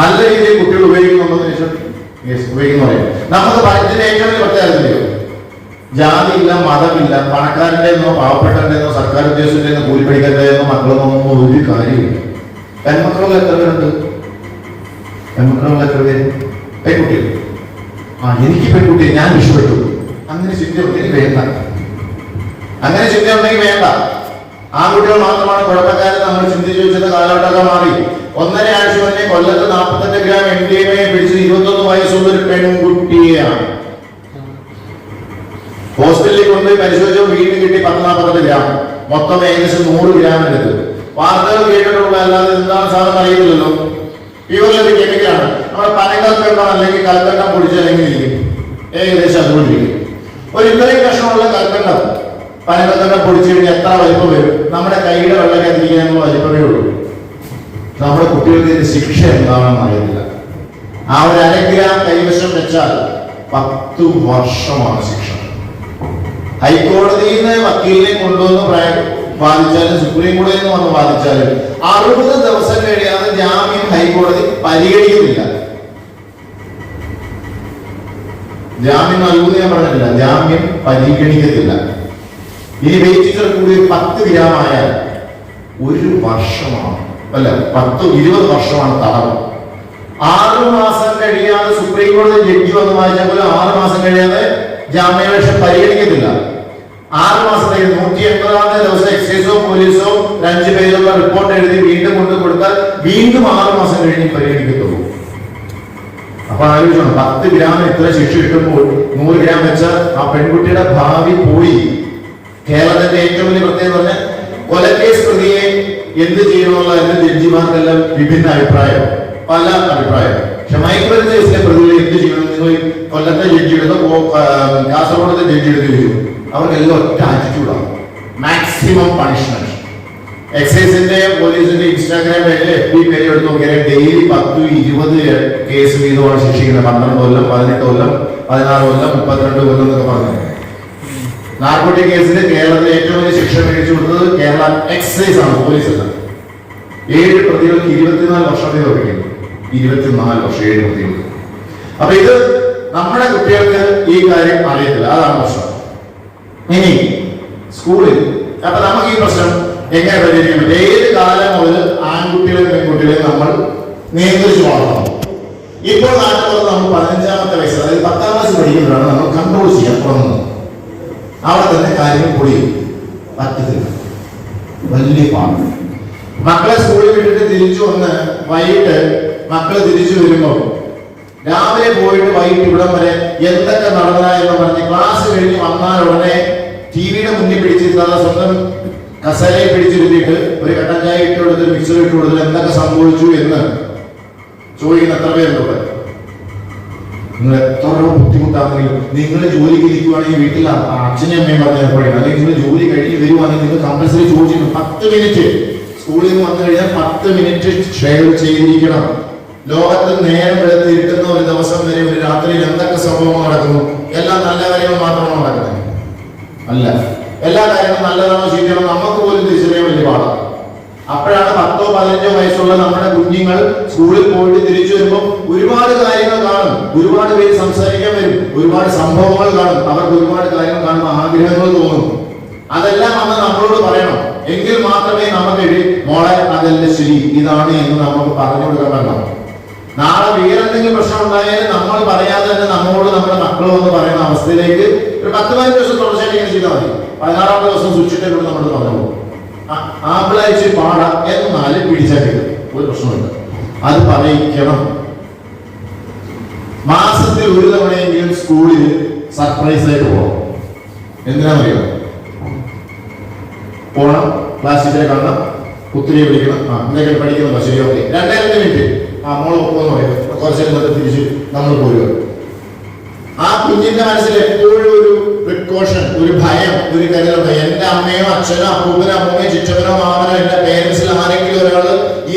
നല്ല രീതിയിൽ കുട്ടികൾ ഉപയോഗിക്കുന്നുണ്ടെന്ന് ചോദിച്ചാൽ യെസ് ഉപയോഗിക്കുന്നു പറയും. നമുക്ക് പഠിച്ചതിന് ഏറ്റവും പ്രത്യേകതയോ ജാതിയില്ല മതമില്ല പണക്കാരന്റെ എന്നോ പാവപ്പെട്ടവരുടെ എന്നോ സർക്കാർ ഉദ്യോഗസ്ഥരുടെ എന്നോ കൂലിപ്പണിക്കാരുടെ എന്നോ മക്കളെന്നോ ഒരു കാര്യമില്ല പെൺമക്കളുള്ള എത്ര പേരുണ്ട്? പെൺമക്കളുള്ള എത്ര പേര്? പെൺകുട്ടികൾ. ആ എനിക്ക് പെൺകുട്ടി ഞാൻ ഇഷ്ടപ്പെട്ടു. അങ്ങനെ ചിന്ത ഉണ്ടെങ്കിൽ വേണ്ട. അങ്ങനെ ചിന്ത ഉണ്ടെങ്കിൽ വേണ്ട. ആൺകുട്ടികൾ മാത്രമാണ് കുഴപ്പക്കാരെ നമ്മൾ ചിന്തിച്ചു വെച്ചിട്ട് കാലഘട്ടമൊക്കെ മാറി. ഒന്നര ആഴ്ച മുന്നേ കൊല്ലത്ത് നാൽപ്പത്തഞ്ച് ഗ്രാം എം ഡി എം പിടിച്ച് ഇരുപത്തൊന്ന് വയസ്സുള്ള ഒരു പെൺകുട്ടിയെയാണ് ഹോസ്പിറ്റലിൽ കൊണ്ടുപോയി പരിശോധിച്ചു വീണ്ടും കിട്ടി പത്ത് നാൽപ്പത്തെട്ട് ഗ്രാം. മൊത്തം ഏകദേശം നൂറ് ഗ്രാമിനെടുത്ത് വാർത്തകൾ കേട്ടിട്ടുള്ള അല്ലാതെ എന്താണ് സാധനം അറിയുന്നില്ലല്ലോ പ്യൂറിലൊരു കെമിക്കലാണ് നമ്മുടെ പനകൽക്കണ്ടം അല്ലെങ്കിൽ കൽക്കണ്ടം പൊടിച്ച് അല്ലെങ്കിൽ ഏകദേശം അതുകൊണ്ട് ഒരു ഇത്രയും കഷ്ണമുള്ള കൽക്കണ്ടം പനകൽക്കണ്ടം പൊടിച്ചു കഴിഞ്ഞാൽ എത്ര വലിപ്പം വരും? നമ്മുടെ കൈയുടെ വെള്ളം കത്തിരിക്കാനുള്ള വലിപ്പമേ ഉള്ളൂ. നമ്മുടെ കുട്ടികൾക്ക് ശിക്ഷ എന്താണെന്ന് അറിയില്ല. ആ ഒരു അരഗ്രാം കൈവശം വെച്ചാൽ പത്തു വർഷമാണ് ശിക്ഷ. ഹൈക്കോടതിയിൽ നിന്ന് വക്കീലിനെ കൊണ്ടുവന്ന് ബാധിച്ചാലും സുപ്രീം കോടതിയിൽ നിന്ന് വന്ന് വാദിച്ചാലും അറുപത് ദിവസം കഴിയാതെ ജാമ്യം ഹൈക്കോടതി പരിഗണിക്കുന്നില്ല. ജാമ്യം നൽകുന്ന ഞാൻ പറഞ്ഞിട്ടില്ല. ജാമ്യം പരിഗണിക്കത്തില്ല. ഇനി വെയിറ്റ് കൂടി പത്ത് ഗ്രാം ആയാൽ ഒരു വർഷമാണ്. അല്ല പത്ത് ഇരുപത് വർഷമാണ് തടവ്. ആറ് മാസം കഴിയാതെ സുപ്രീം കോടതി ജഡ്ജി വന്ന് വായിച്ചാൽ പോലും ആറ് മാസം കഴിയാതെ ജാമ്യാപേക്ഷ പരിഗണിക്കത്തില്ല. ആറ് മാസത്തെ നൂറ്റി എൺപതാമത്തെ ദിവസം എക്സൈസോ പോലീസോ അഞ്ചു പേരുള്ള റിപ്പോർട്ട് എഴുതി വീണ്ടും കൊണ്ടു കൊടുത്താൽ വീണ്ടും ആറ് മാസം കഴിഞ്ഞ് പരിഗണിക്കത്തുള്ളൂ. അപ്പൊ ആലോചിച്ചോണം പത്ത് ഗ്രാം എത്ര ശിക്ഷ കിട്ടുമ്പോൾ നൂറ് ഗ്രാം വെച്ച ആ പെൺകുട്ടിയുടെ ഭാവി പോയി. കേരളത്തിന്റെ ഏറ്റവും വലിയ പ്രത്യേകത പറഞ്ഞാൽ കൊലക്കേസ് പ്രതിയെ എന്ത് ചെയ്യണമെന്നുള്ള എന്റെ ജഡ്ജിമാർക്കെല്ലാം വിഭിന്ന അഭിപ്രായം പല അഭിപ്രായം. പക്ഷെ മൈക്രോ കേസിലെ പ്രതികളെ എന്ത് ചെയ്യണം? നിങ്ങൾ കൊല്ലത്തെ ജഡ്ജി എടുത്തോ കാസർഗോഡത്തെ ജഡ്ജി എടുത്ത് ചോദിച്ചു അവർക്കെല്ലാം ഒറ്റ ആറ്റിറ്റ്യൂഡാണ് മാക്സിമം പണിഷ്മെന്റ് എക്സൈസിന്റെ പോലീസിന്റെ ഇൻസ്റ്റാഗ്രാം പേജിൽ എഫ് ബി പേര് എടുത്ത് നോക്കിയാൽ ഡെയിലി പത്ത് ഇരുപത് കേസ് വീതമാണ് ശിക്ഷിക്കുന്നത് പന്ത്രണ്ട് കൊല്ലം പതിനെട്ട് കൊല്ലം പതിനാറ് കൊല്ലം മുപ്പത്തിരണ്ട് കൊല്ലം എന്നൊക്കെ പറഞ്ഞു. നാർക്കോട്ടിക് കേസിൽ കേരളത്തിൽ ഏറ്റവും വലിയ ശിക്ഷ മേടിച്ചു കൊടുത്തത് കേരള എക്സൈസ് ആണ് പോലീസ് അല്ല. ഏഴ് പ്രതികൾക്ക് ഇരുപത്തിനാല് വർഷം ഉറപ്പിക്കുന്നു. ഇരുപത്തിനാല് വർഷം ഏഴ് പ്രതികൾക്ക് അപ്പൊ ഇത് നമ്മുടെ കുട്ടികൾക്ക് ഈ കാര്യം അറിയത്തില്ല. അതാണ് പ്രശ്നം. ഇനി സ്കൂളിൽ അപ്പൊ നമുക്ക് ഈ പ്രശ്നം എങ്ങനെ പരിഹരിക്കാൻ പറ്റും? ഏത് കാലം മുതൽ ആൺകുട്ടികളെയും പെൺകുട്ടികളെയും നമ്മൾ നിയന്ത്രിച്ചു വളർത്തണം ഇപ്പോൾ നാട്ടിൽ നമ്മൾ പതിനഞ്ചാമത്തെ വയസ്സ് അതായത് പത്താം ക്ലാസ് പഠിക്കുമ്പോഴാണ് നമ്മൾ കൺട്രോൾ ചെയ്യാൻ തുടങ്ങുന്നത്. അവിടെ തന്നെ കാര്യങ്ങൾ പൊളിയും പറ്റത്തില്ല വലിയ പാട് മക്കളെ സ്കൂളിൽ വിട്ടിട്ട് തിരിച്ചു വന്ന് വൈകിട്ട് മക്കൾ തിരിച്ചു വരുമ്പോൾ രാവിലെ പോയിട്ട് വൈകിട്ട് ഇവിടം വരെ എന്തൊക്കെ നടന്നതാ എന്ന് പറഞ്ഞ് ക്ലാസ് കഴിഞ്ഞ് വന്നാൽ ഉടനെ ടി വിയുടെ മുന്നിൽ പിടിച്ചിരുന്ന സ്വന്തം കസേരയെ പിടിച്ചിരുത്തിയിട്ട് ഒരു കട്ടൻ ചായ ഇട്ട് കൊടുത്ത് മിക്സർ ഇട്ട് കൊടുത്ത് എന്തൊക്കെ സംഭവിച്ചു എന്ന് ചോദിക്കുന്ന എത്ര പേരുണ്ട് നിങ്ങൾ എത്ര ബുദ്ധിമുട്ടാണെങ്കിലും നിങ്ങൾ ജോലിക്ക് ഇരിക്കുവാണെങ്കിൽ വീട്ടിൽ അച്ഛനും അമ്മയും പറഞ്ഞാൽ എപ്പോഴും അല്ലെങ്കിൽ നിങ്ങൾ ജോലി കഴിഞ്ഞ് വരുവാണെങ്കിൽ നിങ്ങൾ കമ്പൽസറി ചോദിച്ചിട്ട് പത്ത് മിനിറ്റ് സ്കൂളിൽ നിന്ന് വന്നു കഴിഞ്ഞാൽ പത്ത് മിനിറ്റ് ഷെയർ ചെയ്തിരിക്കണം. ലോകത്ത് നേരം വെളുത്ത് ഇരുട്ടുന്ന ഒരു ദിവസം വരെ ഒരു രാത്രിയിൽ എന്തൊക്കെ സംഭവങ്ങൾ നടക്കുന്നു? എല്ലാം നല്ല കാര്യങ്ങൾ മാത്രമാണ് നടക്കുന്നത്? അല്ല. എല്ലാ കാര്യങ്ങളും നല്ലതാണോ ശരിയാണോ നമുക്ക് പോലും തിരിച്ചറിയാൻ വലിയ പാടാണ്. അപ്പോഴാണ് പത്തോ പതിനഞ്ചോ വയസ്സുള്ള നമ്മുടെ കുഞ്ഞുങ്ങൾ സ്കൂളിൽ പോയിട്ട് തിരിച്ചു വരുമ്പോൾ ഒരുപാട് കാര്യങ്ങൾ കാണും. ഒരുപാട് പേര് സംസാരിക്കാൻ വരും. ഒരുപാട് സംഭവങ്ങൾ കാണും. അവർക്ക് ഒരുപാട് കാര്യങ്ങൾ കാണുമ്പോൾ ആഗ്രഹങ്ങൾ തോന്നും. അതെല്ലാം അന്ന് നമ്മളോട് പറയണം. എങ്കിൽ മാത്രമേ നമുക്ക് മോളെ അതല്ല ശരി. ഇതാണ് എന്ന് നമുക്ക് പറഞ്ഞു കൊടുക്കാൻ പറ്റണം നാളെ വേറെന്തെങ്കിലും പ്രശ്നം ഉണ്ടായാലും നമ്മൾ പറയാതെ തന്നെ നമ്മളോട് നമ്മുടെ മക്കൾ വന്ന് പറയുന്ന അവസ്ഥയിലേക്ക് ഒരു പത്ത് പതിനഞ്ച് ദിവസം തുടർച്ചയായിട്ട് ഇങ്ങനെ ചെയ്താൽ മതി. പതിനാറാമത്തെ ദിവസം സൂക്ഷിച്ചിട്ട് നമ്മൾ പറഞ്ഞു ആപ്പിളയച്ച് പാട എന്നാൽ പിടിച്ചാൽ ഒരു പ്രശ്നമില്ല അത് പറയിക്കണം. മാസത്തിൽ ഒരു തവണയെങ്കിലും സ്കൂളിൽ സർപ്രൈസ് ആയിട്ട് പോകണം എന്തിനാണെന്നറിയോ? പോണം. ക്ലാസ്സിലെ കാണണം. കുത്തിരി വിളിക്കണം ആ എന്തൊക്കെ പഠിക്കണം ശരി ഓക്കെ രണ്ടായിരത്തി മിനിറ്റ് ആ മോൾ പോകുന്നു പറയും കുറച്ച് നേരം തിരിച്ച് നമ്മൾ പോരുക ആ കുഞ്ഞിന്റെ മനസ്സിൽ എപ്പോഴും ഒരു പ്രിക്കോഷൻ ഒരു ഭയം ഒരു കരുതലുണ്ട് എന്റെ അമ്മയോ അച്ഛനോ അപ്പൂപ്പനോ അമ്മയോ ചുറ്റപ്പനോ മാമനോ എന്റെ പേരൻസിൽ ആരെങ്കിലും ഒരാൾ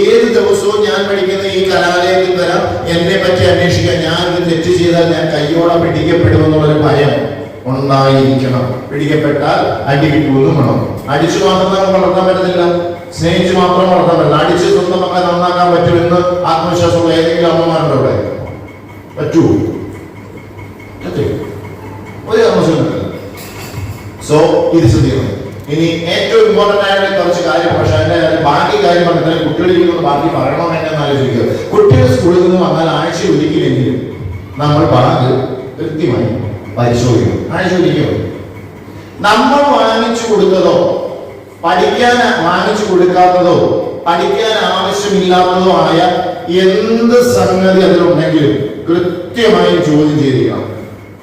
ഏത് ദിവസവും ഞാൻ പഠിക്കുന്ന ഈ കലാലയത്തിൽ വരാം. എന്നെ പറ്റി അന്വേഷിക്കാൻ ഞാൻ ഇത് തെറ്റ് ചെയ്താൽ ഞാൻ കയ്യോടെ പിടിക്കപ്പെടുമെന്നുള്ളൊരു ഭയം ഉണ്ടായിരിക്കണം. പിടിക്കപ്പെട്ടാൽ അടി കിട്ടുമെന്നും വേണം. അടിച്ചു മാത്രം നമുക്ക് വളർത്താൻ പറ്റത്തില്ല. സ്നേഹിച്ച് മാത്രം വളർത്താൻ പറ്റില്ല. അടിച്ച് സ്വന്തം മക്കളെ നന്നാക്കാൻ പറ്റുമെന്ന് ആത്മവിശ്വാസമുള്ള ഏതെങ്കിലും അമ്മമാരുണ്ടോ അവിടെ? പറ്റുമോ സോ ഇത് ശ്രദ്ധിക്കണം. ഇനി ഏറ്റവും ഇമ്പോർട്ടന്റ് ആയിട്ട് കുറച്ച് കാര്യം ബാക്കി കാര്യം പറഞ്ഞാൽ കുട്ടികളിൽ നിന്ന് ബാക്കി പറയണോ എന്നെന്ന് ആലോചിക്കുക. കുട്ടികൾ സ്കൂളിൽ നിന്ന് വന്നാൽ ആഴ്ച ഒരിക്കലെങ്കിലും നമ്മൾ ബാങ്ക് കൃത്യമായി പരിശോധിക്കണം. ആഴ്ച നമ്മൾ വാങ്ങിച്ചു കൊടുത്തതോ പഠിക്കാൻ വാങ്ങിച്ചു കൊടുക്കാത്തതോ പഠിക്കാൻ ആവശ്യമില്ലാത്തതോ ആയ എന്ത് സംഗതി അതിലുണ്ടെങ്കിലും കൃത്യമായി ചോദ്യം ചെയ്തിരിക്കണം.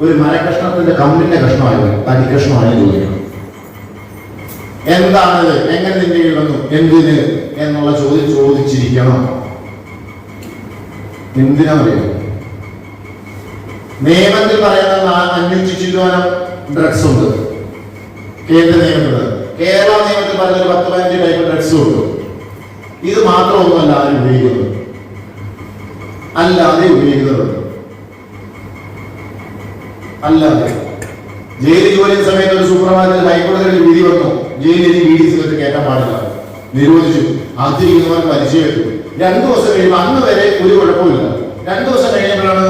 ഒരു മരകഷ്ണത്തിന്റെ കമ്പിന്റെ കഷ്ണമായി തടി കഷ്ണമായാലും ചോദിക്കണം എന്താണിത്? എങ്ങനെ നിന്റെ ഇടുന്നു? എന്തിന്? എന്നുള്ള ചോദ്യം ചോദിച്ചിരിക്കണം. എന്തിനാ പറയുന്നത് നിയമത്തിൽ പറയുന്ന അന്വേഷിച്ചിരിക്കാനും ഡ്രഗ്സ് ഉണ്ട്. കേന്ദ്ര നിയമത്തിൽ കേരള നിയമത്തിൽ പറഞ്ഞ പത്ത് പതിനഞ്ച് ടൈപ്പ് ഡ്രഗ്സ് ഉണ്ട്. ഇത് മാത്രമൊന്നുമല്ല ആരും ഉപയോഗിക്കുന്നത്. അല്ലാതെ ഉപയോഗിക്കുന്നുണ്ട് അല്ലാതെ ജയിലിൽ ജോലി സമയത്ത് ഒരു സൂപ്പർമാർക്കറ്റിൽ ഹൈക്കോടതിയിൽ വിധി വന്നു. ജയിലിൽ ബി ഡി സിഗരറ്റ് കയറ്റാൻ പാടില്ല. നിരോധിച്ചു. അതിരിക്കുന്നവർ പരിചയം വെച്ചു രണ്ടു ദിവസം കഴിയുമ്പോൾ അന്ന് വരെ ഒരു കുഴപ്പമില്ല രണ്ടു ദിവസം കഴിയുമ്പോഴാണ്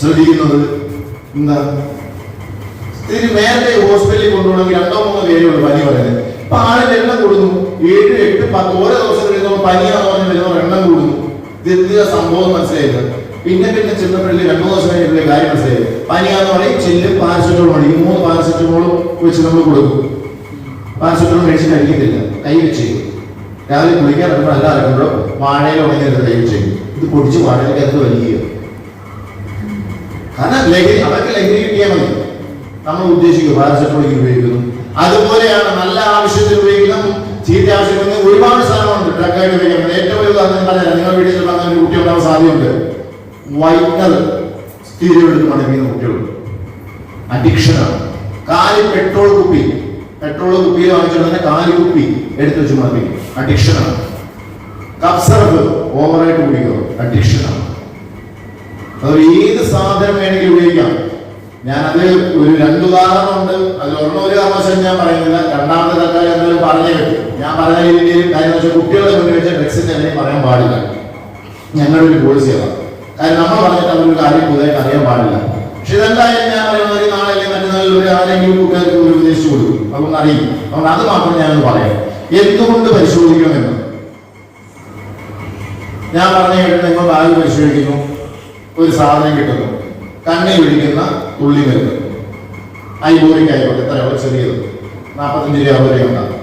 ശ്രദ്ധിക്കുന്നത് എന്താ? ഇതിന് നേരത്തെ ഹോസ്പിറ്റലിൽ കൊണ്ടുപോകണമെങ്കിൽ രണ്ടോ മൂന്നോ പേരേ ഉള്ളൂ പനി പറയുന്നത്. അപ്പൊ ആളിൽ എണ്ണം കൂടുന്നു. ഏഴ് എട്ട് പത്ത് ഓരോ ദിവസം കഴിയുമ്പോൾ പനിയാണെന്ന് പറഞ്ഞ് വരുന്നവർ എണ്ണം കൂടുന്നു. ഇത് എന്തിനാ സംഭവം മനസ്സിലായത് പിന്നെ പിന്നെ ചെന്നപ്പോഴല്ലേ രണ്ടു ദിവസം കഴിഞ്ഞപ്പോഴേ കാര്യം മനസ്സിലായി. പനിയാന്ന് പറയും ചെല്ലും പാരസെറ്റമോൾ മതി ഈ മൂന്ന് പാരസെറ്റമോളും വെച്ച് നമ്മൾ കൊടുക്കും. പാരസെറ്റമോൾ മേടിച്ച് കഴിക്കത്തില്ല. കൈ വെച്ച് രാവിലെ കുളിക്കാൻ ഇറങ്ങുമ്പോൾ അല്ല ഇറങ്ങുമ്പോഴോ വാഴയിൽ ഉണങ്ങിയെടുത്ത് കൈ വെച്ച് ഇത് പൊടിച്ച് വാഴയിലേക്ക് വലിയ കാരണം ലഹരി അവർക്ക് ലഹരി കിട്ടിയാൽ മതി. നമ്മൾ ഉദ്ദേശിക്കും പാരസെറ്റമോൾ ഉപയോഗിക്കുന്നു. അതുപോലെയാണ് നല്ല ആവശ്യത്തിന് ഉപയോഗിക്കുന്ന ചീത്ത ആവശ്യത്തിന് ഒരുപാട് സാധനമുണ്ട് ഡ്രഗായിട്ട് ഉപയോഗിക്കുന്നത് ഏറ്റവും വലിയ പറഞ്ഞാൽ നിങ്ങൾ വീട്ടിൽ ഒരു കുട്ടി ഉണ്ടാവാൻ സാധ്യതയുണ്ട്. വൈറ്റർ സ്ഥിരം എടുത്ത് മടങ്ങിയ കുട്ടികളുണ്ട് അഡിക്ഷനാണ് പെട്രോൾ കുപ്പി പെട്രോൾ കുപ്പിയിൽ വാങ്ങിച്ചിട്ട് തന്നെ കാലി കുപ്പി എടുത്ത് വെച്ച് മറപ്പിക്കും. അഡിക്ഷനാണ്. കപ്സറഫ് ഓവറായിട്ട് കുടിക്കുക. അഡിക്ഷനാണ്. അത് ഏത് സാധനം ഉപയോഗിക്കാം. ഞാനത് ഒരു രണ്ട് ഉദാഹരണമുണ്ട് അതിൽ ഒരു കാരണവശാലും ഞാൻ പറയുന്നില്ല. രണ്ടാമത്തെ തൽക്കാലം എന്തെങ്കിലും പറഞ്ഞേ പറ്റും. ഞാൻ പറഞ്ഞ രീതിയിൽ കാര്യം വെച്ചാൽ കുട്ടികളെ മുന്നിൽ വെച്ച ഡ്രഗ്സിന്റെ എന്തെങ്കിലും പറയാൻ പാടില്ല. ഞങ്ങളുടെ ഒരു പോളിസി അതാണ്. കാര്യം നമ്മൾ പറഞ്ഞിട്ട് അവരൊരു കാര്യം പുതുതായിട്ട് അറിയാൻ പാടില്ല. പക്ഷെ ഇതെന്തായാലും ഞാൻ പറയുന്നത്? നാളെ അല്ലെങ്കിൽ മറ്റന്നാളിൽ ഒരു ആരെങ്കിലും കൂട്ടുകാർക്ക് ഒരു ഉപദേശിച്ചു കൊടുക്കും. അതൊന്നും അറിയും. അതുകൊണ്ട് അത് മാത്രം ഞാനൊന്ന് പറയാം. എന്തുകൊണ്ട് പരിശോധിക്കണമെന്ന്? ഞാൻ പറഞ്ഞു കേട്ട് നിങ്ങൾ ബാഗ് പരിശോധിക്കുന്നു. ഒരു സാധനം കിട്ടുന്നു. കണ്ണി പിടിക്കുന്ന തുള്ളി മരുന്ന്. ഐബോറിക് ആയിക്കോട്ടെ. എത്രയോ ചെറിയത്. നാൽപ്പത്തഞ്ച് രൂപ അറുപത് ഉണ്ടാകും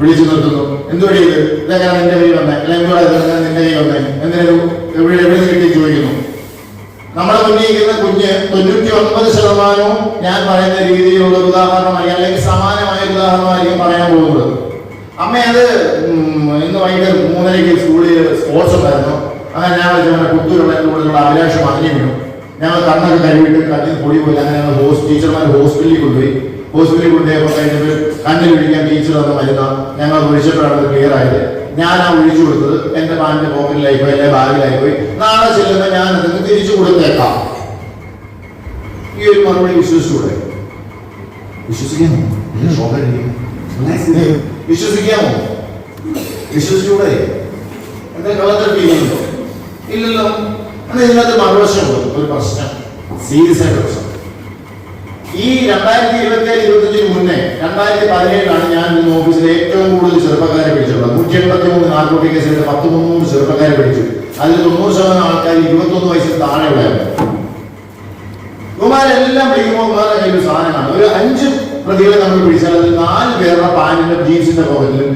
വിളിച്ചു നിർത്തുന്നു. എന്തുവഴി ഇത്? ഇതെങ്ങനെ നിന്റെ കയ്യിൽ വന്നേ? അല്ലെങ്കിൽ നിന്റെ കയ്യിൽ വന്നേ? എന്തിനു എവിടെ എവിടെ കിട്ടി ചോദിക്കുന്നു. നമ്മളെ ഉന്നയിക്കുന്ന കുഞ്ഞ് തൊണ്ണൂറ്റി ഒൻപത് ശതമാനവും ഞാൻ പറയുന്ന രീതിയിലുള്ള ഒരു ഉദാഹരണമായി അല്ലെങ്കിൽ സമാനമായ ഉദാഹരണമായിരിക്കും പറയാൻ പോകുന്നത്. അമ്മ അത് ഇന്ന് വൈകിട്ട് മൂന്നരയ്ക്ക് സ്കൂളിൽ സ്പോർട്സ് ഉണ്ടായിരുന്നു. അങ്ങനെ ഞാൻ വെച്ചാൽ കുത്തൂരുള്ള എന്റെ കൂടെയുള്ള അഭിലാഷം അതിനെ വീണു ഞങ്ങൾ കണ്ണൊക്കെ കഴുകിയിട്ട് കണ്ണിൽ പൊടി പോയി അങ്ങനെ ഞങ്ങൾ ഹോസ് ടീച്ചർമാർ ഹോസ്പിറ്റലിൽ കൊണ്ടുപോയി. ഹോസ്പിറ്റലിൽ കൊണ്ടുപോയപ്പോൾ കഴിഞ്ഞിട്ട് കണ്ണിൽ പിടിക്കാൻ ടീച്ചർ തന്ന മരുന്ന ഞങ്ങൾ വിളിച്ചപ്പോഴാണ് ക്ലിയർ ആയത്. ഞാൻ ആ ഒഴിച്ചു കൊടുത്തത്. എന്റെ പാന്റെ പോക്കറ്റിലായി പോയി എന്റെ ബാഗിലായി പോയി. നാളെ ചെല്ലുമ്പോൾ ഞാൻ അതിന് തിരിച്ചു കൊടുത്തേക്കാം. ഈ ഒരു മറുപടി വിശ്വസിച്ചൂടെ? വിശ്വസിക്കാമോ. വിശ്വസിക്കാമോ? വിശ്വസിച്ചൂടെ? എന്താ കള്ളത്തിൽ ചെയ്യുന്നുണ്ടോ ഇല്ലല്ലോ. എന്നാൽ ഇതിനകത്ത് മറുവശം ഒരു പ്രശ്നം. സീരിയസ് ആയിട്ട് പ്രശ്നം. ഈ രണ്ടായിരത്തി ഇരുപത്തി ഏഴ് ഇരുപത്തഞ്ചിന് മുന്നേ രണ്ടായിരത്തി പതിനേഴിലാണ് ഞാൻ ഇന്ന് ഓഫീസിൽ ഏറ്റവും കൂടുതൽ ചെറുപ്പക്കാരെ പിടിച്ചിട്ടുള്ളത്. നൂറ്റി എൺപത്തി മൂന്ന് നാർക്കോട്ടിക് കേസിൽ പത്ത് മുന്നൂറ് ചെറുപ്പക്കാരെ പിടിച്ചു. അതിൽ തൊണ്ണൂറ് ശതമാനം ആൾക്കാർ ഇരുപത്തൊന്ന് വയസ്സിൽ താഴെയുള്ളായിരുന്നു ഇവന്മാരെല്ലാം പിടിക്കുമ്പോൾ ഇവന്മാരുടെ കയ്യിൽ സാധനമാണ്. ഒരു അഞ്ച് പ്രതികളെ നമ്മൾ പിടിച്ചാൽ അതിൽ നാല് പേരുടെ പാനിന്റെ ജീൻസിന്റെ പോക്കറ്റിലും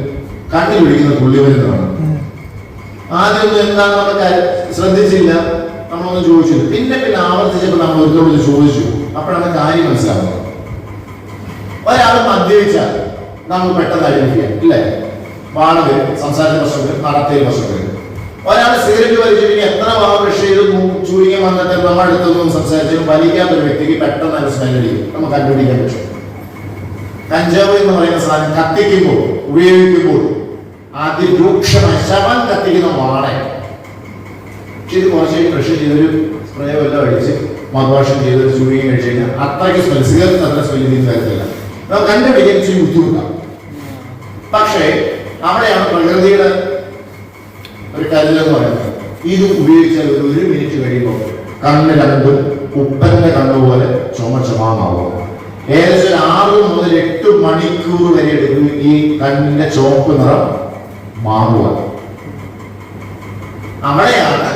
കണ്ണിൽ പിടിക്കുന്ന തുള്ളി വരുന്നതാണ് ആദ്യം കാര്യം എന്താണ് നമുക്ക് ശ്രദ്ധിച്ചില്ല. നമ്മളൊന്നും ചോദിച്ചില്ല. പിന്നെ പിന്നെ ആവർത്തിച്ചപ്പോൾ നമ്മൾ ഒരുത്തോട് ചോദിച്ചു. അപ്പോഴാണ് കാര്യം മനസ്സിലാവുന്നത്. ഒരാൾ മദ്യപിച്ചാൽ നമ്മൾ പെട്ടെന്ന് ഐഡന്റിഫൈ ചെയ്യാം ഇല്ലേ? വാണ വരും സംസാരത്തിൽ പ്രശ്നം വരും നടത്തിയിൽ ഒരാൾ സിഗരറ്റ് വലിച്ചിട്ട് എത്ര വാ കൃഷി ചെയ്ത് ചൂരിക വന്നിട്ട് നമ്മൾ അടുത്തൊന്നും സംസാരിച്ചാലും വലിക്കാത്ത ഒരു വ്യക്തിക്ക് പെട്ടെന്ന് അത് സ്മെൽ അടിക്കും. നമുക്ക് കണ്ടുപിടിക്കാൻ പറ്റും. കഞ്ചാവ് എന്ന് പറയുന്ന സാധനം കത്തിക്കുമ്പോൾ ഉപയോഗിക്കുമ്പോൾ അതിരൂക്ഷമായ ശവൻ കത്തിക്കുന്ന വാണ ഇത് കുറച്ച് കൃഷി ചെയ്തൊരു സ്പ്രേ എല്ലാം അടിച്ച് മധുവാഷം ചെയ്ത് ചൂരിയും കഴിച്ച് കഴിഞ്ഞാൽ അത്രയ്ക്ക് സ്മെൽ സിഗരറ്റ് അത്ര സ്മെൽ ഇതിന് തരത്തില്ല. നമുക്ക് കണ്ടുപിടിക്കാൻ ഇച്ചിരി ബുദ്ധിമുട്ടാണ് പക്ഷേ അവിടെയാണ് പ്രകൃതിയുടെ ഒരു കല്ലെന്ന് പറയുന്നത്. ഇത് ഉപയോഗിച്ചാൽ ഒരു ഒരു മിനിറ്റ് കഴിയുമ്പോൾ കണ്ണ് രണ്ടും ഉപ്പന്റെ കണ്ണുപോലെ ചുമ ചുമാമാവും ഏകദേശം ആറ് മുതൽ എട്ട് മണിക്കൂർ വരെ എടുക്കും ഈ കണ്ണിന്റെ ചുവപ്പ് നിറം മാറുക അവിടെയാണ്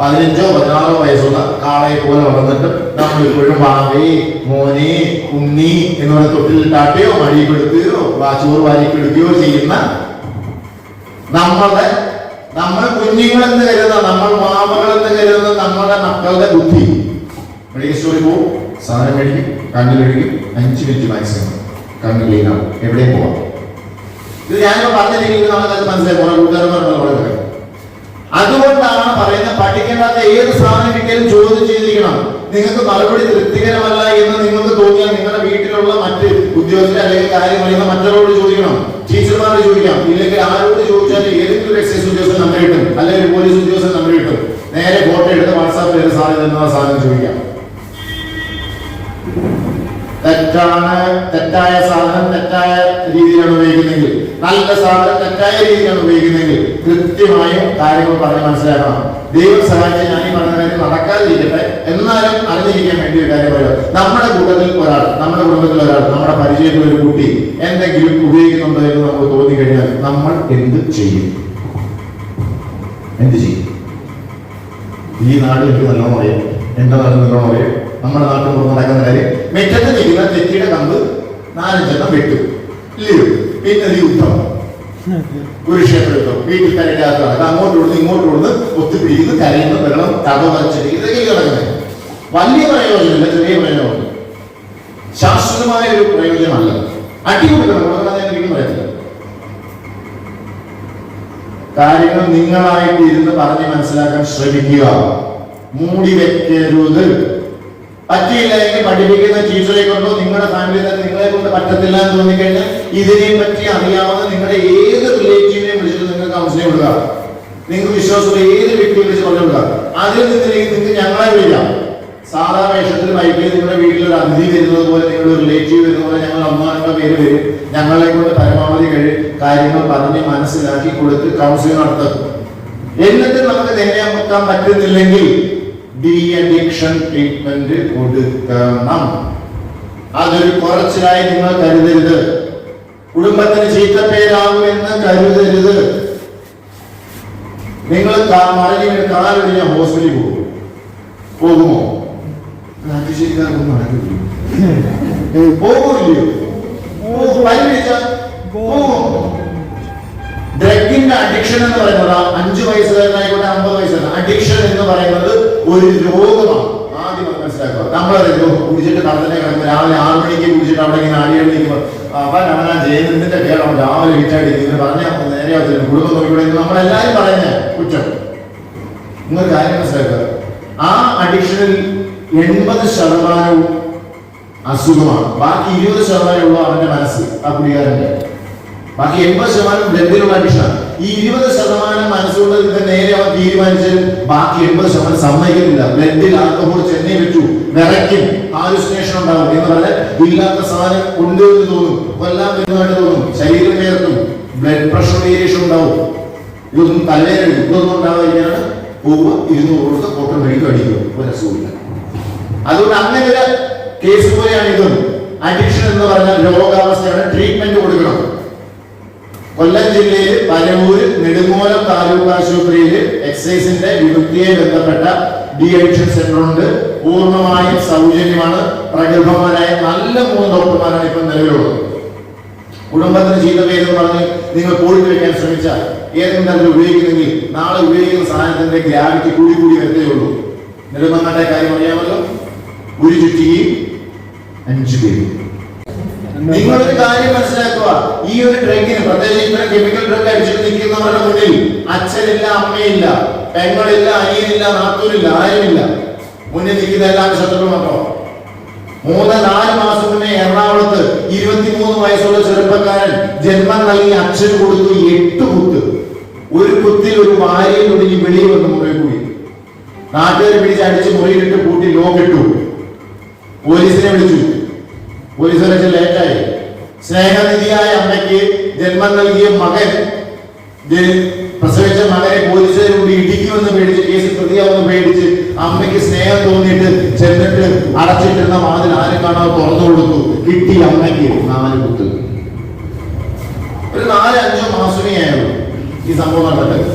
പതിനഞ്ചോ പതിനാറോ വയസ്സുള്ള കാളയെ പോലെ വളർന്നിട്ട് നമ്മൾ ഇപ്പോഴും വാവേ മോനെ ഉണ്ണി പറഞ്ഞ തൊട്ടിൽ മടി കൊടുക്കുകയോ ചോറ് വാരി കൊടുക്കുകയോ ചെയ്യുന്ന നമ്മളുടെ നമ്മൾ കുഞ്ഞുങ്ങളെന്ന് കരുതുന്ന നമ്മൾ മാമകളെന്ന് കരുതുന്ന നമ്മുടെ മക്കളുടെ ബുദ്ധി. മെഡിക്കൽ സ്റ്റോറിൽ പോകും സാധനം മേടിക്കും കണ്ണിൽ കഴിക്കും അഞ്ച് മിനിറ്റ് മാക്സിമം കണ്ണിൽ കഴിക്കാം എവിടെയും പോവാം. ഇത് ഞാനിപ്പോ പറഞ്ഞില്ലെങ്കിൽ നമ്മളത് മനസ്സിലായി. കുറെ കൂട്ടുകാരന്മാർ കുറെ കാര്യം അതുകൊണ്ടാണ് പറയുന്നത് പഠിക്കേണ്ടാത്ത ഏത് സാധനം കിട്ടിയാലും ചോദ്യം ചെയ്തിരിക്കണം. നിങ്ങൾക്ക് മറുപടി തൃപ്തികരമല്ല എന്ന് നിങ്ങൾക്ക് തോന്നിയാൽ നിങ്ങളുടെ വീട്ടിലുള്ള മറ്റ് ഉദ്യോഗസ്ഥരെ അല്ലെങ്കിൽ കാര്യം അറിയുന്ന മറ്റുള്ളവരോട് ചോദിക്കണം. ടീച്ചർമാരോട് ചോദിക്കാം. ഇല്ലെങ്കിൽ ആരോട് ചോദിച്ചാൽ ഏതെങ്കിലും ഒരു എക്സൈസ് ഉദ്യോഗസ്ഥൻ നമ്പർ കിട്ടും. അല്ലെങ്കിൽ പോലീസ് ഉദ്യോഗസ്ഥൻ നമ്പർ കിട്ടും. നേരെ ഫോട്ടോ എടുത്ത് വാട്സാപ്പിൽ സാധനം എന്ന സാധനം ചോദിക്കാം. തെറ്റാണ് തെറ്റായ സാധനം തെറ്റായ രീതിയിലാണ് ഉപയോഗിക്കുന്നതെങ്കിൽ നല്ല സാധനം തെറ്റായ രീതിയിലാണ് ഉപയോഗിക്കുന്നതെങ്കിൽ കൃത്യമായും കാര്യങ്ങൾ പറഞ്ഞ് മനസ്സിലാക്കണം. ദൈവം സഹായിച്ച് ഞാൻ ഈ പറഞ്ഞ കാര്യം നടക്കാതിരിക്കട്ടെ എന്നാലും അറിഞ്ഞിരിക്കാൻ വേണ്ടി ഒരു കാര്യം പറയാം. നമ്മുടെ കൂട്ടത്തിൽ ഒരാൾ നമ്മുടെ കുടുംബത്തിൽ ഒരാൾ നമ്മുടെ പരിചയത്തിൽ ഒരു കുട്ടി എന്തെങ്കിലും ഉപയോഗിക്കുന്നുണ്ടോ എന്ന് നമുക്ക് തോന്നി കഴിഞ്ഞാൽ നമ്മൾ എന്ത് ചെയ്യും? എന്ത് ചെയ്യും? ഈ നാട് എനിക്ക് നല്ലോണം അറിയാം. എന്റെ നാട് നല്ലോണം അറിയാം. നമ്മുടെ നാട്ടിൽ നടക്കുന്ന കാര്യം മെറ്റത്ത് നിൽക്കുന്ന തെറ്റിയുടെ കമ്പ് നാലഞ്ചെണ്ണം വെട്ടു. ഇല്ലയോ പിന്നെ ഒരു യുദ്ധം. കുരുക്ഷേത്ര യുദ്ധം. വീട്ടിൽ അത് അങ്ങോട്ട് കൊടുത്ത് ഇങ്ങോട്ട് കൊടുത്ത് ഒത്തുപിടിക്കുന്നു. കരയുന്ന വെള്ളം തട വരച്ചിട്ട് ഇതൊക്കെ കിടക്കുന്നത് വലിയ പ്രയോജനമില്ല ചെറിയ പ്രയോജനമുണ്ട്. ശാശ്വതമായ ഒരു പ്രയോജനമല്ല. അടി കൊടുക്കണം കൊടുക്കാതെ ഞാൻ ഒരിക്കലും പറയത്തില്ല. കാര്യങ്ങൾ നിങ്ങളായിട്ട് ഇരുന്ന് പറഞ്ഞ് മനസ്സിലാക്കാൻ ശ്രമിക്കുക. മൂടി വെക്കരുത്. പറ്റിയില്ല എങ്കിൽ പഠിപ്പിക്കുന്ന ടീച്ചറെ കൊണ്ടോ നിങ്ങളുടെ ഫാമിലി തന്നെ നിങ്ങളെ കൊണ്ട് പറ്റത്തില്ല എന്ന് തോന്നിക്കഴിഞ്ഞാൽ ഇതിനെ പറ്റി അറിയാവുന്ന നിങ്ങളുടെ ഏത് റിലേറ്റീവിനെ വിളിച്ചിട്ട് നിങ്ങൾ കൗൺസിലിംഗ് കൊടുക്കുക നിങ്ങൾ വിശ്വാസമുള്ള ഏത് വ്യക്തിയെ വിളിച്ച് പറഞ്ഞു കൊടുക്കുക അതിൽ നിന്നില്ലെങ്കിൽ നിങ്ങൾക്ക് ഞങ്ങളെ വിളിക്കാം. സാധാ വേഷത്തിൽ ബൈക്കിൽ നിങ്ങളുടെ വീട്ടിൽ ഒരു അതിഥി വരുന്നത് പോലെ നിങ്ങളുടെ റിലേറ്റീവ് വരുന്നത് പോലെ ഞങ്ങൾ അമ്മാരുടെ പേര് വരും. ഞങ്ങളെ കൊണ്ട് പരമാവധി കഴി കാര്യങ്ങൾ പറഞ്ഞ് മനസ്സിലാക്കി കൊടുത്ത് കൗൺസിലിംഗ് നടത്തും. എന്നിട്ട് നമുക്ക് നേരെ മുക്കാൻ പറ്റുന്നില്ലെങ്കിൽ ഡി അഡിക്ഷൻ ട്രീറ്റ്മെന്റ് കൊടുക്കണം. അതൊരു കുറച്ചിലായി നിങ്ങൾ കരുതരുത്. കുടുംബത്തിന് ചീത്തപ്പേരാകുമെന്ന് കരുതരുത്. നിങ്ങൾ മറിഞ്ഞ കാലൊടിഞ്ഞ ഹോസ്പിറ്റലിൽ പോകും. പോകുമോ? നാട്ടുശേരിക്കാരൊന്നും നടക്കില്ല പോകുമില്ലയോ പനി പിടിച്ചാൽ പോകും. ഡ്രഗിന്റെ അഡിക്ഷൻ എന്ന് പറയുന്നത് അഞ്ചു വയസ്സുകാരനായിക്കോട്ടെ അമ്പത് വയസ്സുകാരൻ. അഡിക്ഷൻ എന്ന് പറയുന്നത് ഒരു രോഗമാണ്. ആദ്യം അത് മനസ്സിലാക്കുക. നമ്മളറിയോ കുടിച്ചിട്ട് കടത്തിനെ കിടന്ന് രാവിലെ ആറ് മണിക്ക് കുടിച്ചിട്ട് അവിടെ ഇങ്ങനെ ആടി അപ്പൊ അവൻ അവനാ ജയനന്ദിന്റെ കേരളം രാവിലെ വിറ്റാടി ഇങ്ങനെ പറഞ്ഞാൽ നേരെ ആവത്തില്ല കുടുംബം നോക്കിക്കൂടെ നമ്മളെല്ലാവരും നമ്മളെല്ലാരും പറയുന്ന കുറ്റം. നിങ്ങൾ കാര്യം മനസ്സിലാക്കുക. ആ അഡിക്ഷനിൽ എൺപത് ശതമാനവും അസുഖമാണ്. ബാക്കി ഇരുപത് ശതമാനമുള്ള അവന്റെ മനസ്സ് ആ കുടികാരന്റെ. ബാക്കി എൺപത് ശതമാനം ഗംഭീരമുള്ള അഡിക്ഷനാണ് ഈ ഇരുപത് ശതമാനം മനസ്സുകൊണ്ട് ഇത് നേരെ അവൻ തീരുമാനിച്ച് ബാക്കി എൺപത് ശതമാനം സമ്മതിക്കുന്നില്ല ബ്ലഡിൽ ആൽക്കഹോൾ ചെന്നൈ വെച്ചു വിറയ്ക്കും. ഹാലുസിനേഷൻ ഉണ്ടാവും എന്ന് പറഞ്ഞാൽ ഇല്ലാത്ത സാധനം ഉണ്ട് എന്ന് തോന്നും. കൊല്ലാൻ വരുന്നതായിട്ട് തോന്നും. ശരീരം വേർക്കും. ബ്ലഡ് പ്രഷർ വേരിയേഷൻ ഉണ്ടാവും. ഇതൊന്നും തലവേദന ഇതൊന്നും ഉണ്ടാവുകയാണ് പോവുക ഇരുന്നൂറ് കൊടുത്ത് കോട്ടൺ മേടിക്കും അടിക്കും. ഒരു അസുഖമില്ല അതുകൊണ്ട് അങ്ങനെ ഒരു കേസ് പോലെയാണ് ഇതും. അഡിക്ഷൻ എന്ന് പറഞ്ഞാൽ രോഗാവസ്ഥയാണ്. ട്രീറ്റ്മെന്റ് കൊടുക്കണം. കൊല്ലം ജില്ലയിൽ പരവൂര് നെടുങ്ങോലം താലൂക്ക് ആശുപത്രിയിൽ എക്സൈസിന്റെ വിമുക്തിയെ ബന്ധപ്പെട്ട ഡി അഡിക്ഷൻ സെന്റർ ഉണ്ട് പൂർണമായും സൗജന്യമാണ്. പ്രഗത്ഭമാരായ നല്ല മൂന്ന് ഡോക്ടർമാരാണ് ഇപ്പം നിലവിലുള്ളത്. കുടുംബത്തിന് ചീത്ത പേരെന്ന് പറഞ്ഞ് നിങ്ങൾ പോയിട്ട് വെക്കാൻ ശ്രമിച്ചാൽ ഏതെങ്കിലും തരത്തിൽ ഉപയോഗിക്കുന്നെങ്കിൽ നാളെ ഉപയോഗിക്കുന്ന സാധനത്തിന്റെ ഗ്രാവിറ്റി കൂടി കൂടി വരത്തേ ഉള്ളൂ. നെടുമങ്ങാട്ടെ കാര്യം അറിയാമല്ലോ. ഒരു ചുറ്റിയും അഞ്ചു പേര്. നിങ്ങളൊരു കാര്യം മനസ്സിലാക്കുക. ഈ ഒരു ഡ്രഗിന് പ്രത്യേകിച്ച് ഇത്ര കെമിക്കൽ ഡ്രഗ് അടിച്ചിട്ട് നിൽക്കുന്നവരുടെ മുന്നിൽ അച്ഛനില്ല അമ്മയില്ല പെങ്ങളില്ല അനിയനില്ല നാത്തൂരില്ല ആരുമില്ല. മുന്നിൽ നിൽക്കുന്ന എല്ലാം ശത്രു മാത്രം മൂന്ന് നാല് മാസം മുന്നേ എറണാകുളത്ത് ഇരുപത്തിമൂന്ന് വയസ്സുള്ള ചെറുപ്പക്കാരൻ ജന്മം നൽകി അച്ഛന് കൊടുത്തു എട്ട് കുത്ത്. ഒരു കുത്തിൽ ഒരു വാരിയിൽ ഒടുങ്ങി വെളിയിൽ വന്ന് മുറി കൂടി. നാട്ടുകാർ പിടിച്ച് അടിച്ച് മുറിയിലിട്ട് കൂട്ടി ലോക്കിട്ടു. പോലീസിനെ വിളിച്ചു. പോലീസ് വെച്ച് ലേറ്റായി. സ്നേഹനിധിയായ അമ്മയ്ക്ക് ജന്മം നൽകിയ മകൻ പ്രസവിച്ച മകനെ പോലീസുകാരോട് ഇടിക്കുമെന്ന് പേടിച്ച് കേസ് പ്രതിയാവുമെന്ന് പേടിച്ച് അമ്മയ്ക്ക് സ്നേഹം തോന്നിയിട്ട് ചെന്നിട്ട് അടച്ചിട്ടിരുന്ന വാതിൽ ആരും കാണാതെ തുറന്നു കൊടുത്തു. കിട്ടി അമ്മയ്ക്ക് നാല് കുത്ത്. ഒരു നാല് അഞ്ചോ മാസമേ ആയുള്ളൂ ഈ സംഭവം നടന്നിട്ട്.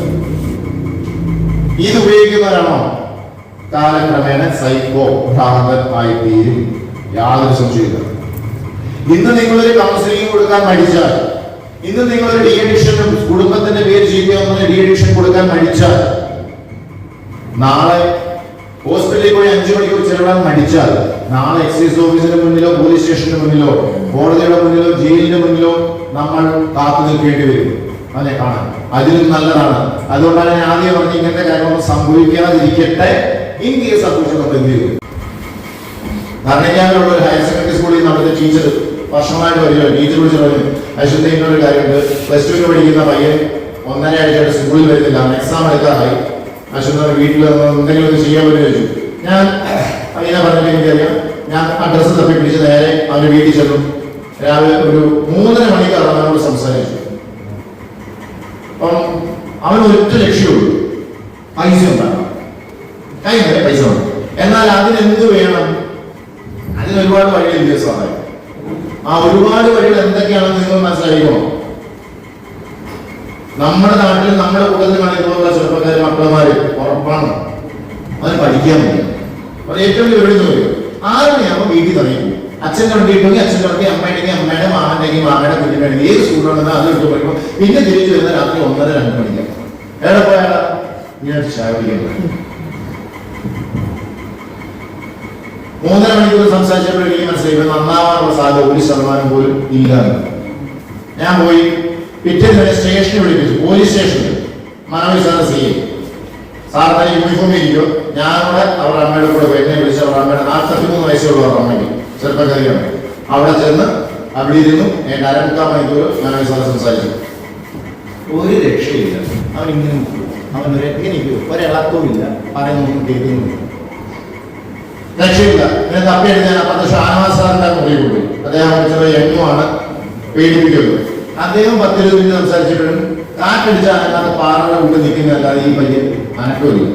ഇത് ഉപയോഗിക്കുന്നവരാണോ? കാലക്രമേണ സൈക്കോ ഭ്രാന്തൻ ആയി തീരും. യാതൊരു സംശയമില്ല ഇന്ന് നിങ്ങളൊരു കൗൺസിലിംഗ് കൊടുക്കാൻ മടിച്ചാൽ ഇന്ന് നിങ്ങളൊരു ഡി അഡിക്ഷനും കുടുംബത്തിന്റെ പേര് ചീത്തയൊന്നും ഡി അഡിക്ഷൻ കൊടുക്കാൻ മടിച്ചാൽ നാളെ ഹോസ്പിറ്റലിൽ പോയി അഞ്ചു മണിക്കൂർ ചെലവിടാൻ മടിച്ചാൽ നാളെ എക്സൈസ് ഓഫീസിന്റെ മുന്നിലോ പോലീസ് സ്റ്റേഷന് മുന്നിലോ കോടതിയുടെ മുന്നിലോ ജയിലിന്റെ മുന്നിലോ നമ്മൾ കാത്തു നിൽക്കേണ്ടി വരും. അതെ കാണാൻ അതിലും നല്ലതാണ്. അതുകൊണ്ടാണ് ഞാൻ ആദ്യം പറഞ്ഞ ഇങ്ങനത്തെ കാര്യങ്ങളൊന്നും സംഭവിക്കാതിരിക്കട്ടെ. ഇൻ കേസ് സംഭവിച്ചു നമ്മൾ എന്ത് ചെയ്തു? ഒരു ഹയർ സെക്കൻഡറി സ്കൂളിൽ നിന്ന് ടീച്ചർ വർഷമായിട്ട് വരിക ടീച്ചർ വിളിച്ച് പറയും അശ്വന്തയുടെ ഒരു കാര്യമുണ്ട്. പ്ലസ് ടുവിന് പഠിക്കുന്ന പയ്യൻ ഒന്നര ആഴ്ചയായിട്ട് സ്കൂളിൽ വരുന്നില്ല. എക്സാം എടുക്കാറായി അശ്വന്ത വീട്ടിൽ എന്തെങ്കിലും ഒന്ന് ചെയ്യാൻ പറ്റുമോ ചോദിച്ചു. ഞാൻ പയ്യനെ പറഞ്ഞിട്ട് എനിക്കറിയാം. ഞാൻ അഡ്രസ്സ് തപ്പി പിടിച്ച് നേരെ അവന്റെ വീട്ടിൽ ചെന്നു. രാവിലെ ഒരു മൂന്നര മണിക്കാണ് അവനോട് സംസാരിച്ചു. അപ്പം അവന് ഒറ്റ ലക്ഷ്യമുള്ളൂ പൈസ ഉണ്ടാകും കൈ പൈസ ഉണ്ടാകും എന്നാൽ അതിനെന്ത് വേണം അതിന് ഒരുപാട് വഴികൾ വ്യത്യാസമാണ് ആ ഒരുപാട് വഴികൾ എന്തൊക്കെയാണെന്ന് നിങ്ങൾ മനസ്സിലായിക്കോ നമ്മുടെ നാട്ടിൽ നമ്മുടെ കൂട്ടത്തിൽ കാണിക്കുന്നുള്ള ചെറുപ്പക്കാർ മക്കളമാര് ഉറപ്പാണ്. അതിന് പഠിക്കാൻ പറ്റും ഏറ്റവും വലിയ എവിടെ നിന്ന് ആറ് മണിയാകുമ്പോൾ വീട്ടിൽ തുടങ്ങി അച്ഛൻ കണ്ടിട്ടുണ്ടെങ്കിൽ അച്ഛൻ കണ്ടെങ്കിൽ അമ്മയുടെ അമ്മയുടെ മാമന്റെങ്കിൽ മാമയുടെ കുഞ്ഞിന്റെ ഏത് സ്കൂളാണെന്ന് അത് എടുത്ത് പഠിക്കും പിന്നെ തിരിച്ചു വരുന്ന രാത്രി ഒന്നര രണ്ട് മണിക്കാണ് എവിടെ പോയാടാ? ഞാൻ ചായ കുടിക്കാൻ പോയി മൂന്നര മണിക്കൂർ സംസാരിച്ചപ്പോഴേക്കും മനസ്സിലായി നന്നാവാനുള്ള സാധ്യത ഒരു ശതമാനം പോലും ഇല്ല ഞാൻ പോയി പിറ്റേ സ്റ്റേഷനിൽ വിളിപ്പിച്ചു പോലീസ് സ്റ്റേഷനിൽ Manoj sir C A sir തന്നെ യൂണിഫോമിൽ ഇരിക്കും ഞാനവിടെ അവരുടെ അമ്മയുടെ കൂടെ പോയി എന്നെ വിളിച്ച് അവരുടെ അമ്മയുടെ നാൽപ്പത്തി മൂന്ന് വയസ്സുള്ള അവരുടെ അമ്മയ്ക്ക് ചെറുപ്പക്കാരിയാണ് അവിടെ ചെന്ന് അവിടെ ഇരുന്നു എന്റെ അരമുക്കാൽ മണിക്കൂർ മനോജ് സാർ സംസാരിച്ചു ഒരു രക്ഷയില്ല നിൽക്കും. അവൻ ഇങ്ങനെ ഒരിളക്കവും ഇല്ല പറയുന്നൊന്നും കേൾക്കുന്നുമില്ല രക്ഷയില്ല പിന്നെ തപ്പി ഞാൻ അപ്പുറത്തെ ഷാനവാസ് സാറിന്റെ മുറിയിൽ പോയി അദ്ദേഹം വിളിച്ചത് എണ്ണു ആണ് പേടിപ്പിക്കുന്നത്. അദ്ദേഹം പത്തിരുപത് മിനിറ്റ് സംസാരിച്ചിട്ടും കാറ്റടിച്ച അതിനകത്ത് പാറയുടെ ഉള്ളിൽ നിൽക്കുന്നതല്ലാതെ ഈ പയ്യൻ അനക്കമില്ല.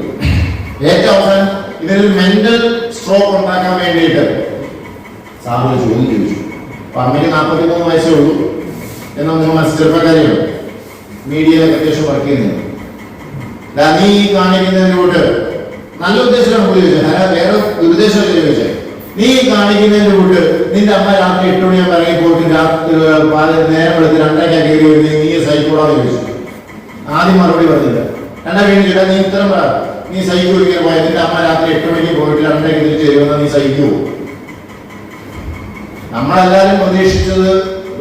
ഏറ്റവും അവസാനം ഇവരിൽ മെന്റൽ സ്ട്രോക്ക് ഉണ്ടാക്കാൻ വേണ്ടിയിട്ട് സാറിന് ചോദ്യം ചോദിച്ചു. അപ്പൊ അമ്മയ്ക്ക് നാൽപ്പത്തി മൂന്ന് വയസ്സേ ഉള്ളൂ. എന്നാൽ നിങ്ങൾ മനസ്സിൽ മീഡിയയിലൊക്കെ അത്യാവശ്യം വർക്ക് ചെയ്യുന്നത് നീ ഈ കാണിക്കുന്നതിലൂടെ നല്ല ഉദ്ദേശമാണ് പുള്ളി ചോദിച്ചത്. അല്ല വേറെ ദുരുദ്ദേശമല്ല ചോദിച്ചത്. നീ കാണിക്കുന്നതിന്റെ കൂട്ട് നിന്റെ അമ്മ രാത്രി എട്ട് മണിയാകുമ്പോൾ ഇറങ്ങി പോയിട്ട് നേരം വെളുത്ത് രണ്ടരയ്ക്കാ കയറി വരുന്നത് നീ സൈക്കോളാന്ന് ചോദിച്ചു. ആദ്യം മറുപടി പറഞ്ഞില്ല. രണ്ടാം ചേട്ടാ നീ ഇത്ര പറ. നീ സൈക്കോ ഇങ്ങനെ പോയാൽ നിന്റെ അമ്മ രാത്രി എട്ട് മണിക്ക് പോയിട്ട് രണ്ടരയ്ക്ക് തിരിച്ചു വരുമെന്ന് നീ സഹിക്കൂ നമ്മളെല്ലാവരും പ്രതീക്ഷിച്ചത്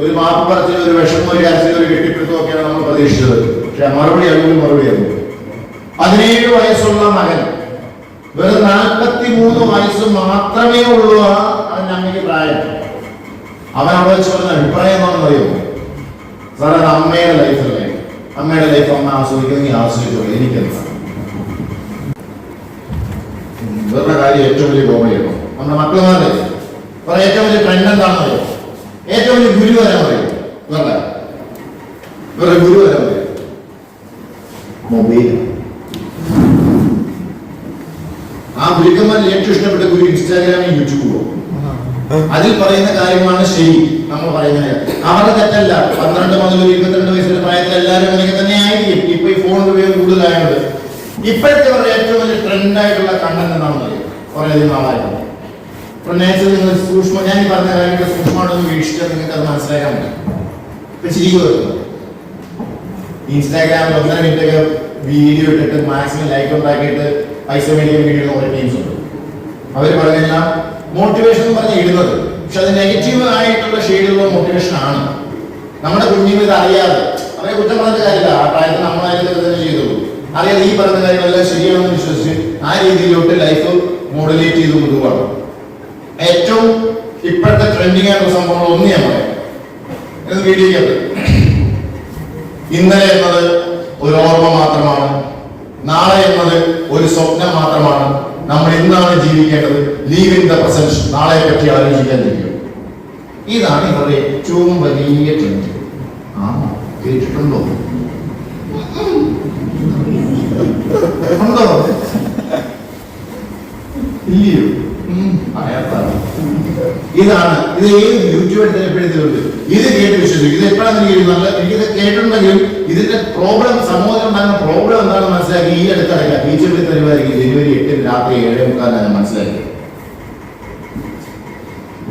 ഒരു മാപ്പ് പറച്ചിൽ ഒരു വിഷമം ഒരു അരച്ചിൽ ഒരു കെട്ടിപ്പിടുത്തം ഒക്കെയാണ് നമ്മൾ പ്രതീക്ഷിച്ചത്. പക്ഷെ മറുപടി അതുകൊണ്ട് മറുപടിയായിരുന്നു പതിനേഴ് വയസ്സുള്ള മകൻ വെറും നാൽപ്പത്തി മൂന്ന് വയസ്സ് മാത്രമേ ഉള്ളൂ ആ അവന്റെ അമ്മയ്ക്ക് പ്രായം അവൻ അവിടെ വെച്ച് പറഞ്ഞ അഭിപ്രായം എന്താണെന്ന് അറിയുമോ സാർ അത് അമ്മയുടെ ലൈഫല്ലേ അമ്മയുടെ ലൈഫ് അമ്മ ആസ്വദിക്കുന്നെങ്കിൽ ആസ്വദിച്ചോളൂ. എനിക്കെന്താ? ഇവരുടെ കാര്യം ഏറ്റവും വലിയ കോമഡിയാണ് നമ്മുടെ മക്കളുമാരുടെ കുറെ ഏറ്റവും വലിയ ട്രെൻഡ് എന്താണെന്ന് അറിയോ? ഏറ്റവും വലിയ ഗുരു വരാൻ പറയും ഇവരുടെ. ഇവരുടെ ഗുരു വരാൻ പറയും മൊബൈൽ. ആ ഗുരുക്കന്മാരിൽ ഏറ്റവും ഇഷ്ടപ്പെട്ട ഗുരു ഇൻസ്റ്റാഗ്രാമിൽ യൂട്യൂബോ അതിൽ പറയുന്ന കാര്യമാണ് ശരി. നമ്മൾ പറയുന്നത് അവരുടെ തെറ്റല്ല. പന്ത്രണ്ട് മുതൽ ഇരുപത്തിരണ്ട് വയസ്സിന്റെ പ്രായത്തിൽ എല്ലാവരും അങ്ങനെ തന്നെ ആയിരിക്കും. ഇപ്പൊ ഈ ഫോൺ ഉപയോഗം കൂടുതലായത് ഇപ്പോഴത്തെ അവരുടെ ഏറ്റവും വലിയ ട്രെൻഡായിട്ടുള്ള കണ്ടന്റ് എന്താണെന്ന് അറിയാം? കുറെ അധികം ആളായിട്ടുണ്ട് ഇപ്പൊ നേരത്തെ നിങ്ങൾ സൂക്ഷ്മ ഞാൻ ഈ പറഞ്ഞ കാര്യങ്ങൾ സൂക്ഷ്മമാണെന്ന് വീക്ഷിച്ചാൽ നിങ്ങൾക്ക് അത് മനസ്സിലാക്കാൻ പറ്റും. ഇപ്പൊ ചിരിക്കുക ഇൻസ്റ്റാഗ്രാമിൽ ഒന്നര മിനിറ്റ് വീഡിയോ ഇട്ടിട്ട് മാക്സിമം ലൈക്ക് ഉണ്ടാക്കിയിട്ട് മേടിക്കാൻ വേണ്ടിയുള്ള കുറെ ടീംസ് ഉണ്ട്. അവർ പറഞ്ഞെല്ലാം മോട്ടിവേഷൻ എന്ന് പറഞ്ഞ് ഇടുന്നത്. പക്ഷെ അത് നെഗറ്റീവ് ആയിട്ടുള്ള ഷെയ്ഡുള്ള മോട്ടിവേഷൻ ആണ്. നമ്മുടെ കുഞ്ഞുങ്ങൾ ഇത് അറിയാതെ. അവരെ കുറ്റം പറഞ്ഞ കാര്യമില്ല. ആ പ്രായത്തിൽ നമ്മളായിട്ട് തന്നെ ചെയ്തുള്ളൂ അറിയാതെ ഈ പറഞ്ഞ കാര്യങ്ങളെല്ലാം ശരിയാണെന്ന് വിശ്വസിച്ച് ആ രീതിയിലോട്ട് ലൈഫ് മോഡുലേറ്റ് ചെയ്ത് കൊണ്ടുപോകണം ഏറ്റവും ഇപ്പോഴത്തെ ട്രെൻഡിങ് ആയിട്ടുള്ള സംഭവങ്ങൾ ഒന്ന് ഞാൻ പറയാം. വീഡിയോ ഇന്നലെ എന്നത് ഒരു ഓർമ്മ മാത്രമാണ്. നാളെ എന്നത് ഒരു സ്വപ്നം മാത്രമാണ്. നമ്മൾ ഇന്നാണ് ജീവിക്കേണ്ടത്. ലീവ് ഇൻ ദ പ്രസൻസ് നാളെ പറ്റി ആലോചിക്കാൻ കഴിയും ഇതാണ് ഇവരുടെ ഏറ്റവും വലിയ ട്രെൻഡ് ആ കേട്ടിട്ടുണ്ടോ? ഇല്ലയോ. ഇതാണ് ഇത് ഏത് യൂട്യൂബ് എടുത്ത് എപ്പോഴത്തേക്കുണ്ട് ഇത് കേട്ട് വിശ്വസിക്കും. ഇത് എപ്പോഴാണ് എനിക്ക് നല്ല എനിക്കിത് കേട്ടിട്ടുണ്ടെങ്കിലും ഇതിന്റെ പ്രോബ്ലം സമൂഹത്തിൽ ഉണ്ടാകുന്ന പ്രോബ്ലം എന്താണെന്ന് മനസ്സിലാക്കി ഈ അടുത്തറിയില്ല ടീച്ചറിൽ തരുമായിരിക്കും ജനുവരി എട്ടിന് രാത്രി ഏഴേ മുക്കാലാണ് ഞാൻ മനസ്സിലാക്കിയത്.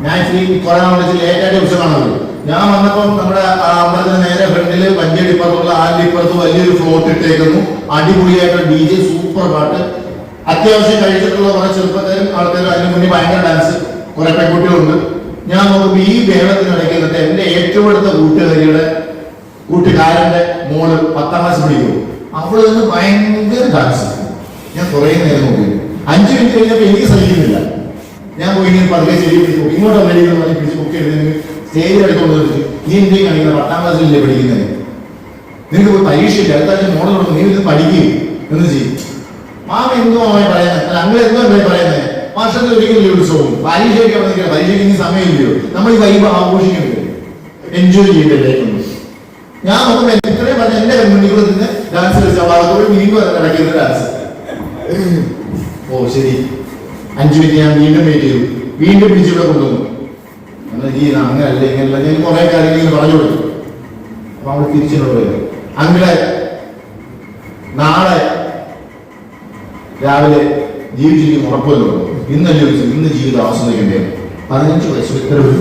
ഞാൻ ഇച്ചിരി കൊറോണ വിളിച്ചിൽ ഏറ്റവും വിഷമാണത് ഞാൻ വന്നപ്പോൾ നമ്മുടെ അമ്പലത്തിന് നേരെ ഫ്രണ്ടിൽ വഞ്ചിയടിപ്പുറത്തുള്ള ആലിപ്പുറത്ത് വലിയൊരു ഫ്ലോട്ട് ഇട്ടേക്കുന്നു അടിപൊളിയായിട്ട് ഡി ജെ സൂപ്പർ പാട്ട്. അത്യാവശ്യം കഴിച്ചിട്ടുള്ള കുറെ ചെറുപ്പക്കാരും ആൾക്കാരും അതിന് മുന്നിൽ ഭയങ്കര ഡാൻസ് കുറെ പെൺകുട്ടികളുണ്ട്. ഞാൻ നോക്കുമ്പോൾ ഈ വേണത്തിനിടയ്ക്ക് എന്നിട്ട് എന്റെ ഏറ്റവും അടുത്ത കൂട്ടുകാരിയുടെ കൂട്ടുകാരന്റെ മോൾ പത്താം ക്ലാസ് പഠിക്കും അവൾ നിന്ന് ഭയങ്കര ഡാൻസ് ഞാൻ കുറെ നേരം നോക്കി. അഞ്ചു മിനിറ്റ് കഴിഞ്ഞപ്പോൾ എനിക്ക് സഹിക്കുന്നില്ല. ഞാൻ പോയി ഇങ്ങനെ പതുക്കെ പിടിച്ചു ഇങ്ങോട്ട് വന്നിരിക്കുന്നു പറഞ്ഞ് പിടിച്ച് ബുക്ക് ചെയ്ത് സ്റ്റേജിൽ എടുത്തോണ്ട് വെച്ചു നീ എന്തെങ്കിലും കാണിക്കുന്ന പത്താം ക്ലാസ്സിലല്ലേ പഠിക്കുന്നത് നിനക്ക് പരീക്ഷയില്ല? അടുത്ത മോഡൽ നീ ഇത് പഠിക്കുകയും എന്ന് ചെയ്യും? മാമ എന്തോ അമ്മയെ പറയുന്നത് അല്ല അങ്ങനെ എന്തോ അമ്മയെ പറയുന്നത് വർഷത്തിൽ ഒരിക്കലും ഉത്സവം പരീക്ഷയ്ക്ക് അവിടെ നിൽക്കണം പരീക്ഷയ്ക്ക് ഇനി സമയമില്ലയോ? നമ്മൾ ഈ വൈബ് ആഘോഷിക്കണ്ടേ? എൻജോയ് ചെയ്യണ്ടേ ഞാൻ നോക്കുമ്പോൾ ഇത്രയും പറഞ്ഞ എന്റെ കമ്മ്യൂണിറ്റികൾ നിന്ന് ഡാൻസ് കളിച്ച വളർത്തോട് വീണ്ടും നടക്കുന്ന ഡാൻസ് ഓ ശരി. അഞ്ചു മിനിറ്റ് ഞാൻ വീണ്ടും വെയിറ്റ് ചെയ്തു. വീണ്ടും പിടിച്ചിവിടെ കൊണ്ടുവന്നു. എന്നാൽ ഈ അങ്ങനല്ല ഇങ്ങനല്ല. ഞാൻ കുറെ കാര്യങ്ങൾ പറഞ്ഞു കൊടുത്തു. അപ്പൊ അവൾ തിരിച്ചിട്ടുള്ളത് അങ്ങനെ നാളെ രാവിലെ ജീവിച്ചിരിക്കും ഉറപ്പല്ലോ ഇന്ന് ജീവിച്ചു ഇന്ന് ജീവിതം ആസ്വദിക്കേണ്ടത് പതിനഞ്ച് വയസ്സ് ഇത്തരം ഒരു